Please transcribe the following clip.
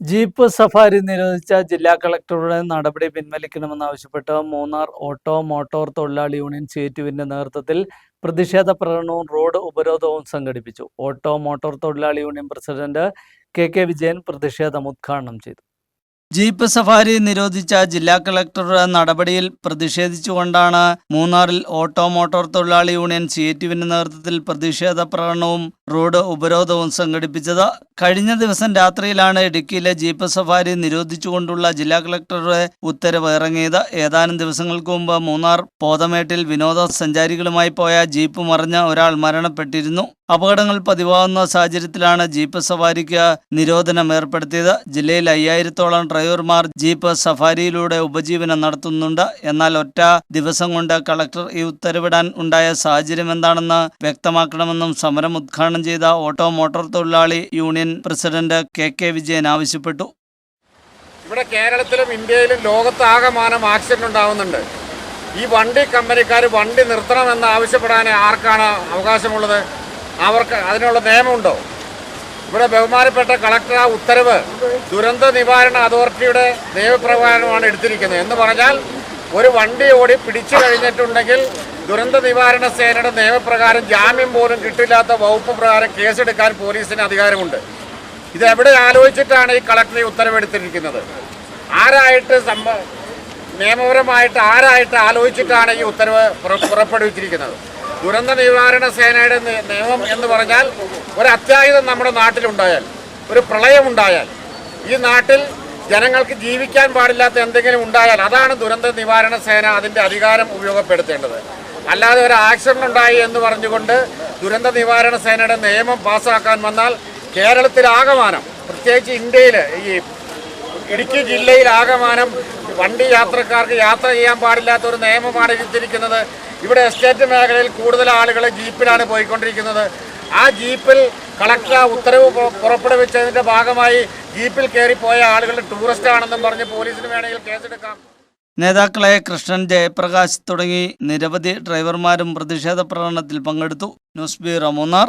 Jeep safari നിരോധിച്ച ജില്ലാ കളക്ടറുടെ നടപടി പിൻവലിക്കണമെന്നാവശ്യപ്പെട്ട് മൂന്നാർ ഓട്ടോ മോട്ടോർ തൊഴിലാളി യൂണിയൻ ചേറ്റുവിന്റെ നേതൃത്വത്തിൽ പ്രതിഷേധ പ്രകടനവും റോഡ് ഉപരോധവും സംഘടിപ്പിച്ചു. ഓട്ടോ മോട്ടോർ തൊഴിലാളി union president K K Vijayan പ്രതിഷേധം ഉദ്ഘാടനം ചെയ്തു. ജീപ്പ് സഫാരി നിരോധിച്ച ജില്ലാ കളക്ടറുടെ നടപടിയിൽ പ്രതിഷേധിച്ചുകൊണ്ടാണ് മൂന്നാറിൽ ഓട്ടോ മോട്ടോർ തൊഴിലാളി യൂണിയൻ സിഐടിയുവിന്റെ നേതൃത്വത്തിൽ പ്രതിഷേധ പ്രകടനവും റോഡ് ഉപരോധവും സംഘടിപ്പിച്ചത്. കഴിഞ്ഞ ദിവസം രാത്രിയിലാണ് ഇടുക്കിയിലെ ജീപ്പ് സഫാരി നിരോധിച്ചുകൊണ്ടുള്ള ജില്ലാ കളക്ടറുടെ ഉത്തരവ് ഇറങ്ങിയത്. ഏതാനും ദിവസങ്ങൾക്ക് മുമ്പ് മൂന്നാർ പോതമേട്ടിൽ വിനോദസഞ്ചാരികളുമായി പോയ ജീപ്പ് മറിഞ്ഞ ഒരാൾ മരണപ്പെട്ടിരുന്നു. അപകടങ്ങൾ പതിവാകുന്ന സാഹചര്യത്തിലാണ് ജീപ്പ് സഫാരിക്ക് നിരോധനം ഏർപ്പെടുത്തിയത്. ജില്ലയിൽ അയ്യായിരത്തോളം ഡ്രൈവർമാർ ജീപ്പ് സഫാരിയിലൂടെ ഉപജീവനം നടത്തുന്നുണ്ട്. എന്നാൽ ഒറ്റ ദിവസം കൊണ്ട് കളക്ടർ ഈ ഉത്തരവിടാൻ ഉണ്ടായ സാഹചര്യം എന്താണെന്ന് വ്യക്തമാക്കണമെന്നും സമരം ഉദ്ഘാടനം ചെയ്ത ഓട്ടോ മോട്ടോർ തൊഴിലാളി union president K K Vijayan ആവശ്യപ്പെട്ടു. ഇവിടെ കേരളത്തിലും ഇന്ത്യയിലും ലോകത്താകമാനം ആക്സിഡന്റ് ഉണ്ടാവുന്നുണ്ട്. ഈ വണ്ടി കമ്പനിക്കാർ വണ്ടി നിർത്തണമെന്ന് ആവശ്യപ്പെടാൻ ആർക്കാണ് അവകാശമുള്ളത്? അവർക്ക് അതിനുള്ള നിയമമുണ്ടോ? ഇവിടെ ബഹുമാനപ്പെട്ട കളക്ടർ ആ ഉത്തരവ് ദുരന്ത നിവാരണ അതോറിറ്റിയുടെ നിയമപ്രകാരമാണ് എടുത്തിരിക്കുന്നത്. എന്ന് പറഞ്ഞാൽ ഒരു വണ്ടി ഓടി പിടിച്ചു കഴിഞ്ഞിട്ടുണ്ടെങ്കിൽ ദുരന്ത നിവാരണ സേനയുടെ നിയമപ്രകാരം ജാമ്യം പോലും കിട്ടില്ലാത്ത വകുപ്പ് പ്രകാരം കേസെടുക്കാൻ പോലീസിന് അധികാരമുണ്ട്. ഇത് എവിടെ ആലോചിച്ചിട്ടാണ് ഈ കളക്ടർ ഉത്തരവെടുത്തിരിക്കുന്നത്? ആരായിട്ട് നിയമപരമായിട്ട് ആരായിട്ട് ആലോചിച്ചിട്ടാണ് ഈ ഉത്തരവ് പുറപ്പെടുവിച്ചിരിക്കുന്നത്? ദുരന്ത നിവാരണ സേനയുടെ നിയമം എന്ന് പറഞ്ഞാൽ ഒരു അത്യാഹിതം നമ്മുടെ നാട്ടിലുണ്ടായാൽ ഒരു പ്രളയമുണ്ടായാൽ ഈ നാട്ടിൽ ജനങ്ങൾക്ക് ജീവിക്കാൻ പാടില്ലാത്ത എന്തെങ്കിലും ഉണ്ടായാൽ അതാണ് ദുരന്ത നിവാരണ സേന അതിന്റെ അധികാരം ഉപയോഗപ്പെടുത്തേണ്ടത്. അല്ലാതെ ഒരു ആക്സിഡന്റ് ഉണ്ടായി എന്ന് പറഞ്ഞുകൊണ്ട് ദുരന്ത നിവാരണ സേനയുടെ നിയമം പാസ്സാക്കാൻ വന്നാൽ കേരളത്തിലാകമാനം പ്രത്യേകിച്ച് ഇന്ത്യയിൽ ഈ ഇടുക്കി ജില്ലയിൽ ആകമാനം വണ്ടി യാത്രക്കാർക്ക് യാത്ര ചെയ്യാൻ പാടില്ലാത്ത ഒരു നിയമമാണ് ഇരുത്തിരിക്കുന്നത് ഇവിടെ എസ്റ്റേറ്റ് മേഖലയിൽ കൂടുതൽ ആളുകൾ ജീപ്പിലാണ് പോയിക്കൊണ്ടിരിക്കുന്നത്. ആ ജീപ്പിൽ കളക്ടർ ഉത്തരവ് പുറപ്പെടുവിച്ചതിന്റെ ഭാഗമായി ജീപ്പിൽ പോയ ആളുകൾ ടൂറിസ്റ്റ് ആണെന്നും പറഞ്ഞ് പോലീസിന് വേണമെങ്കിൽ കേസെടുക്കാം. നേതാക്കളെ കൃഷ്ണൻ ജയപ്രകാശ് തുടങ്ങി നിരവധി ഡ്രൈവർമാരും പ്രതിഷേധ പ്രകടനത്തിൽ പങ്കെടുത്തു. News bureau Munnar.